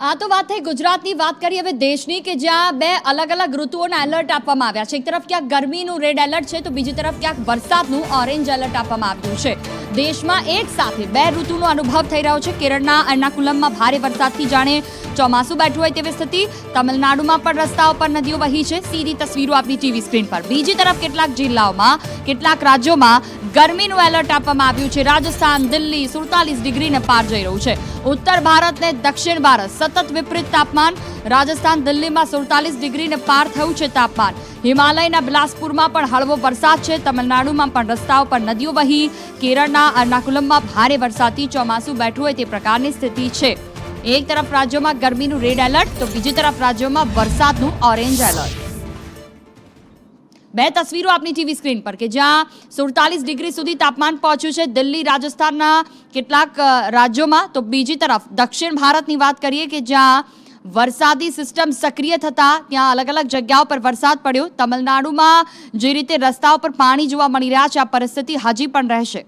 આ તો વાત થઈ ગુજરાતની, વાત કરીએ હવે દેશની કે જ્યાં બે અલગ અલગ ઋતુઓના એલર્ટ આપવામાં આવ્યા છે. એક તરફ ક્યાંક ગરમીનું રેડ એલર્ટ છે, તો બીજી તરફ ક્યાંક વરસાદનું ઓરેન્જ એલર્ટ આપવામાં આવ્યું છે. દેશમાં એક સાથે બે ઋતુનો અનુભવ થઈ રહ્યો છે. કેરળના એર્નાકુલમમાં ભારે વરસાદથી જાણે ચોમાસું બેઠું હોય તેવી સ્થિતિ. તમિલનાડુમાં પણ રસ્તાઓ પર નદીઓ વહી છે. સીધી તસવીરો આપણી ટીવી સ્ક્રીન પર. બીજી તરફ કેટલાક જિલ્લાઓમાં, કેટલાક રાજ્યોમાં ગરમીનું એલર્ટ આપવામાં આવ્યું છે. રાજસ્થાન, દિલ્હી સુડતાલીસ ડિગ્રીને પાર જઈ રહ્યું છે. ઉત્તર ભારત ને દક્ષિણ ભારત સતત વિપરીત તાપમાન. રાજસ્થાન, દિલ્હીમાં સુડતાલીસ ડિગ્રીને પાર થયું છે તાપમાન. હિમાલયના બિલાસપુરમાં પણ હળવો વરસાદ છે. તમિલનાડુમાં પણ રસ્તાઓ પર નદીઓ વહી. કેરળના અર્નાકુલમમાં ભારે વરસાદથી ચોમાસું બેઠું હોય તે પ્રકારની સ્થિતિ છે. એક તરફ રાજ્યોમાં ગરમીનું રેડ એલર્ટ, તો બીજી તરફ રાજ્યોમાં વરસાદનું ઓરેન્જ એલર્ટ. બે તસવીરો આપની ટીવી સ્ક્રીન પર કે જ્યાં સુડતાલીસ ડિગ્રી સુધી તાપમાન પહોંચ્યું છે. દિલ્હી, રાજસ્થાનના કેટલાક રાજ્યોમાં, તો બીજી તરફ દક્ષિણ ભારતની વાત કરીએ કે જ્યાં વરસાદી સિસ્ટમ સક્રિય થતા ત્યાં અલગ અલગ જગ્યાઓ પર વરસાદ પડ્યો. તમિલનાડુમાં જે રીતે રસ્તાઓ પર પાણી જોવા મળી રહ્યા છે, આ પરિસ્થિતિ હજી પણ રહેશે.